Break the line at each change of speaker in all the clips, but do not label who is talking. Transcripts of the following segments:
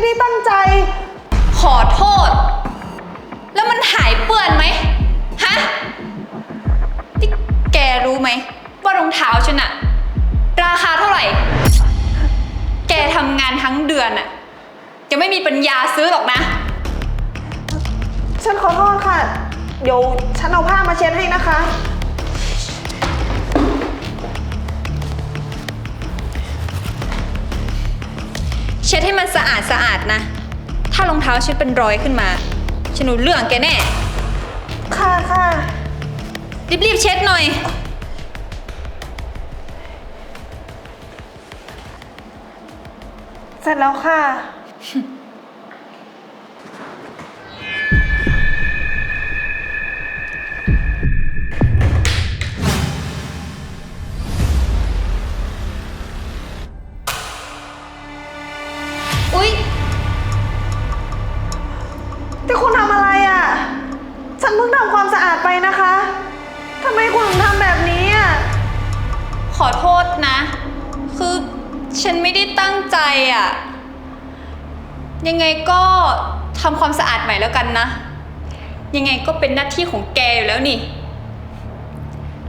ไม่ได้ตั้งใจ
ขอโทษ แล้วมันหายเปื้อนไหมฮะนี่แกรู้ไหม ว่ารองเท้าฉันอะราคาเท่าไหร่ แกทำงานทั้งเดือนอะจะไม่มีปัญญาซื้อหรอกนะ
ฉันขอโทษค่ะ เดี๋ยวฉันเอาผ้ามาเช็ดให้นะคะ
เช็ดให้มันสะอาดสะอาดนะ ถ้ารองเท้าฉันเป็นรอยขึ้นมา ฉันรู้เรื่องแกแน่
ค่ะค่ะ
รีบๆเช็ดหน่อย
เสร็จแล้วค่ะ
ฉันไม่ได้ตั้งใจอะยังไงก็ทำความสะอาดใหม่แล้วกันนะ ยังไงก็เป็นหน้าที่ของแกอยู่แล้วนี่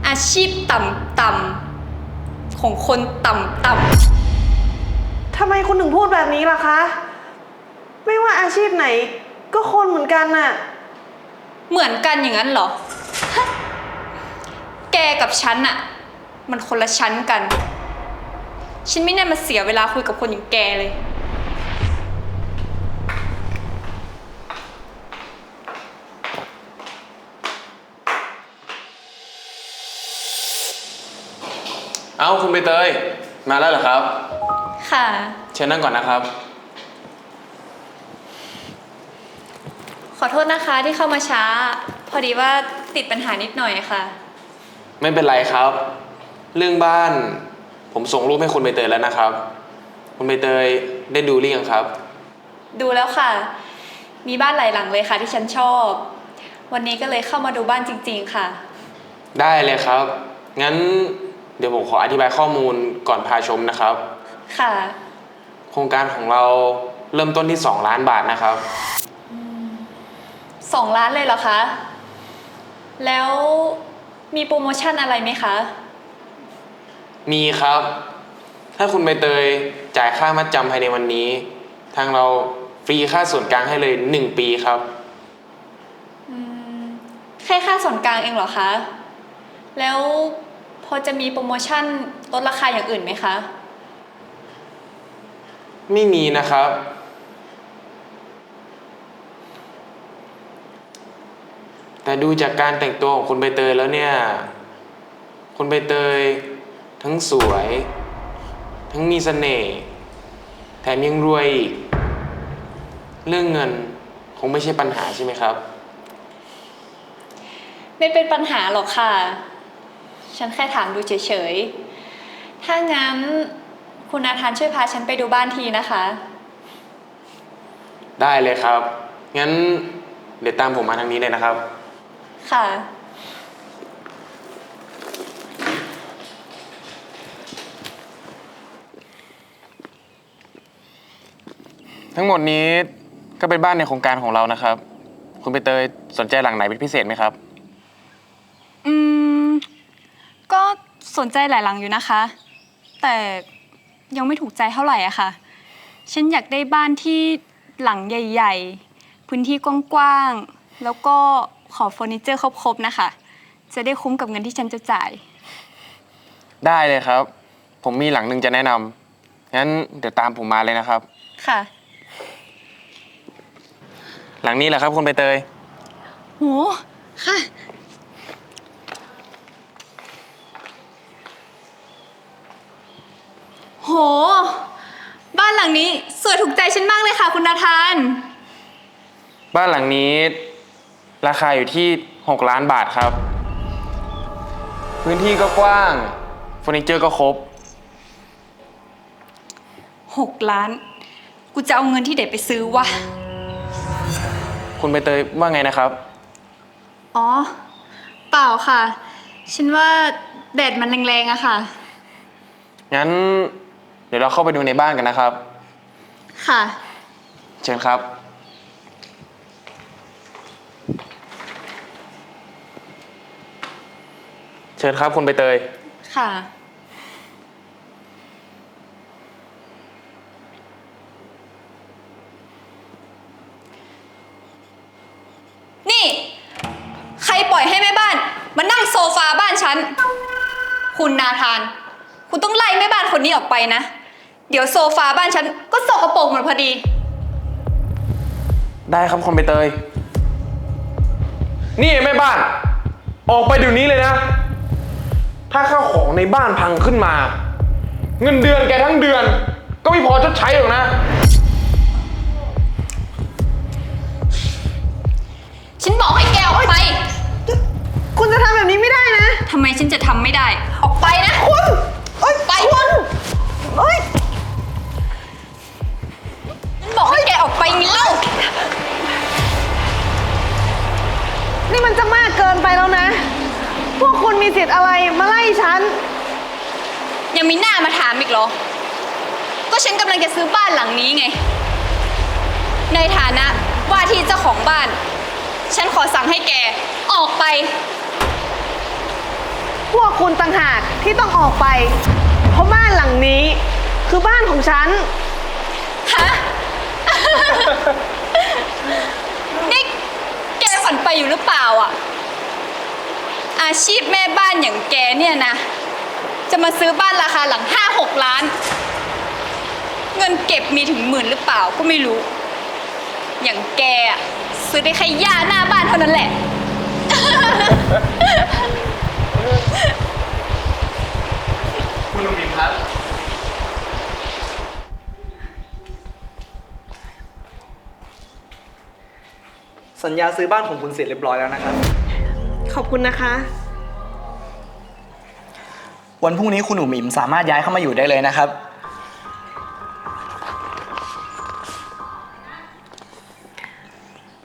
อาชีพต่ำๆของคนต่ำ
ทำไมคุณถึงพูดแบบนี้ล่ะคะ ไม่ว่าอาชีพไหนก็คนเหมือนกันน่ะ
ๆเหมือนกันอย่างนั้นเหรอฮะแกกับฉันอะมันคนละชั้นกัน ฉันไม่น่ามาเสียเวลาคุยกับคนอย่างแกเลย
เอ้าคุณใบเตย มาแล้วเหรอครับ
ค่ะ
เชิญนั่งก่อนนะครับ
ขอโทษนะคะที่เข้ามาช้า พอดีว่าติดปัญหานิดหน่อยค่ะ
ไม่เป็นไรครับ เรื่องบ้าน ผมส่งรูปให้คุณใบเตยแล้วนะครับ คุณใบเตยได้ดูหรือยังครับ
ดูแล้วค่ะ มีบ้านหลายหลังเลยค่ะที่ฉันชอบ วันนี้ก็เลยเข้ามาดูบ้านจริง ๆ ค่ะ
ได้เลยครับ งั้นเดี๋ยวผมขออธิบายข้อมูลก่อนพาชมนะครับ
ค่ะ
โครงการของเราเริ่มต้นที่ 2 ล้านบาทนะครับ
สองล้านเลยเหรอคะ แล้วมีโปรโมชั่นอะไรไหมคะ
มีครับ ถ้าคุณใบเตยจ่ายค่ามัดจำภายในวันนี้ ทางเราฟรีค่าส่วนกลางให้เลย 1 ปีครับ
แค่ค่าส่วนกลางเองเหรอคะ แล้วพอจะมีโปรโมชั่นลดราคาอย่างอื่นไหมคะ
ไม่มีนะครับ แต่ดูจากการแต่งตัวของคุณใบเตยแล้วเนี่ย คุณใบเตย ทั้งสวย ทั้งมีเสน่ห์แถมยังรวยอีก เรื่องเงินคงไม่ใช่ปัญหาใช่ไหมครับ
ไม่เป็นปัญหาหรอกค่ะ ฉันแค่ถามดูเฉยๆ ถ้างั้นคุณอาทานช่วยพาฉันไปดูบ้านทีนะคะ
ได้เลยครับ งั้นเดี๋ยวตามผมมาทางนี้เลยนะครับ
ค่ะ
ทั้งหมดนี้ก็เป็นบ้านในโครงการของเรานะครับ คุณใบเตยสนใจหลังไหนเป็นพิเศษไหมครับ
อืม ก็สนใจหลายหลังอยู่นะคะ แต่ยังไม่ถูกใจเท่าไหร่อะค่ะ ฉันอยากได้บ้านที่หลังใหญ่ ๆ พื้นที่กว้างๆ แล้วก็ขอเฟอร์นิเจอร์ครบๆนะคะ จะได้คุ้มกับเงินที่ฉันจะจ่าย
ได้เลยครับ ผมมีหลังหนึ่งจะแนะนำงั้นเดี๋ยวตามผมมาเลยนะครับ
ค่ะ
หลังนี้แหละครับคุณใบเตย
โห ค่ะ โห บ้านหลังนี้สวยถูกใจฉันมากเลยค่ะ คุณนาธาน
บ้านหลังนี้ ราคาอยู่ที่ 6 ล้านบาทครับ พื้นที่ก็กว้างเฟอร์นิเจอร์ก็ครบ
หกล้าน กูจะเอาเงินที่ไหนไปซื้อวะ
คุณใบเตยว่าไงนะครับ
อ๋อ เปล่าค่ะ ฉันว่าแดดมันแรงๆอะค่ะ
งั้น เดี๋ยวเราเข้าไปดูในบ้านกันนะครับ
ค่ะ
เชิญครับ เชิญครับคุณใบเตย
ค่ะ นี่ ใคร ปล่อยให้แม่บ้านมานั่งโซฟาบ้านฉัน คุณนาธาน คุณต้องไล่แม่บ้านคนนี้ออกไปนะ เดี๋ยวโซฟาบ้านฉันก็สกปรกหมดพอดี
ได้ครับคุณใบเตย นี่แม่บ้าน ออกไปเดี๋ยวนี้เลยนะ ถ้าข้าวของในบ้านพังขึ้นมา เงินเดือนแกทั้งเดือน ก็ไม่พอชดใช้หรอกนะ
ฉันบอกให้แกออกไป
คุณจะทำแบบนี้ไม่ได้นะ
ทำไมฉันจะทำไม่ได้ ออกไปนะ
คุณเอ้ย
ไป
คุณเอ้ย
ฉันบอกให้แกออกไปงี้เล่า
นี่มันจะมากเกินไปแล้วนะ พวกคุณมีสิทธิ์อะไรมาไล่ฉัน
ยังมีหน้ามาถามอีกเหรอ ก็ฉันกำลังจะซื้อบ้านหลังนี้ไง ในฐานะว่าที่เจ้าของบ้าน ฉันขอสั่งให้แกออกไป
พวกคุณต่างหากที่ต้องออกไป เพราะบ้านหลังนี้คือบ้านของฉัน
ฮะ นี่แกฝันไปอยู่หรือเปล่าอะ อาชีพแม่บ้านอย่างแกเนี่ยนะ จะมาซื้อบ้านราคาหลังห้าหกล้าน เงินเก็บมีถึงหมื่นหรือเปล่าก็ไม่รู้ อย่างแกอะซื้อได้แค่หญ้าหน้าบ้านเท่านั้นแหละ
คุณลุงบิมครับ
สัญญาซื้อบ้านของคุณเสร็จเรียบร้อยแล้วนะครับ
ขอบคุณนะคะ
วันพรุ่งนี้คุณหนูหมิมสามารถย้ายเข้ามาอยู่ได้เลยนะครับ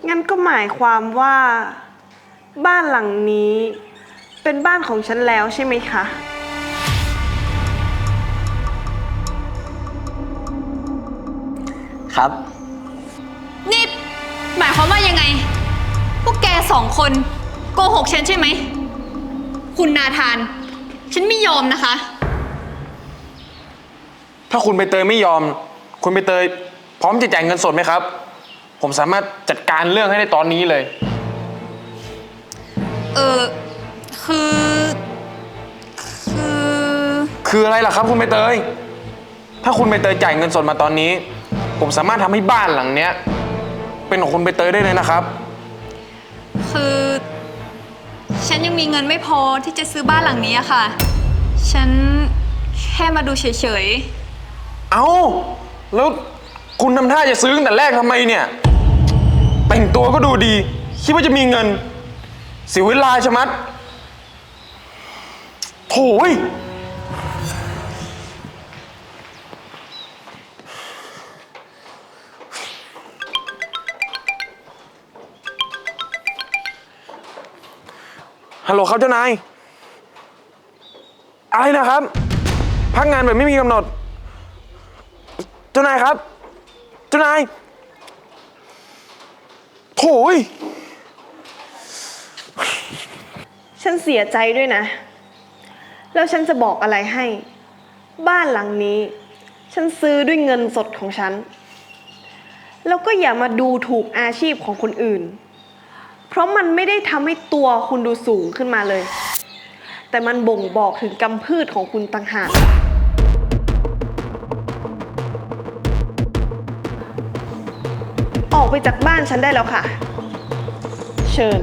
งั้นก็หมายความว่า บ้านหลังนี้ เป็นบ้านของฉันแล้วใช่ไหมคะ
ครับ
นี่ หมายความว่ายังไง พวกแกสองคนโกหกฉันใช่ไหม คุณนาธาน ฉันไม่ยอมนะคะ
ถ้าคุณใบเตยไม่ยอม คุณใบเตย พร้อมจะจ่ายเงินสดไหมครับ ผมสามารถจัดการเรื่องให้ได้ตอนนี้เลย
เออคือ คือ
คืออะไรล่ะครับ คุณใบเตย ถ้าคุณใบเตยจ่ายเงินสดมาตอนนี้ ผมสามารถทำให้บ้านหลังเนี้ย เป็นของคุณใบเตยได้เลยนะครับ
คือ ฉันยังมีเงินไม่พอที่จะซื้อบ้านหลังนี้อะค่ะ ฉันแค่มาดูเฉย
เอ้า แล้วคุณทำท่าจะซื้อตั้งแต่แรกทำไมเนี่ย แต่งตัวก็ดูดี คิดว่าจะมีเงินเสียเวลาชะมัดโถ่ย ครับเจ้านาย อะไรนะครับ พักงานแบบไม่มีกำหนด เจ้านายครับ เจ้านายโถ่ย
ฉันเสียใจด้วยนะ แล้วฉันจะบอกอะไรให้ บ้านหลังนี้ ฉันซื้อด้วยเงินสดของฉัน แล้วก็อย่ามาดูถูกอาชีพของคนอื่น เพราะมันไม่ได้ทำให้ตัวคุณดูสูงขึ้นมาเลย แต่มันบ่งบอกถึงกำพืชของคุณต่างหาก ออกไปจากบ้านฉันได้แล้วค่ะ เชิญ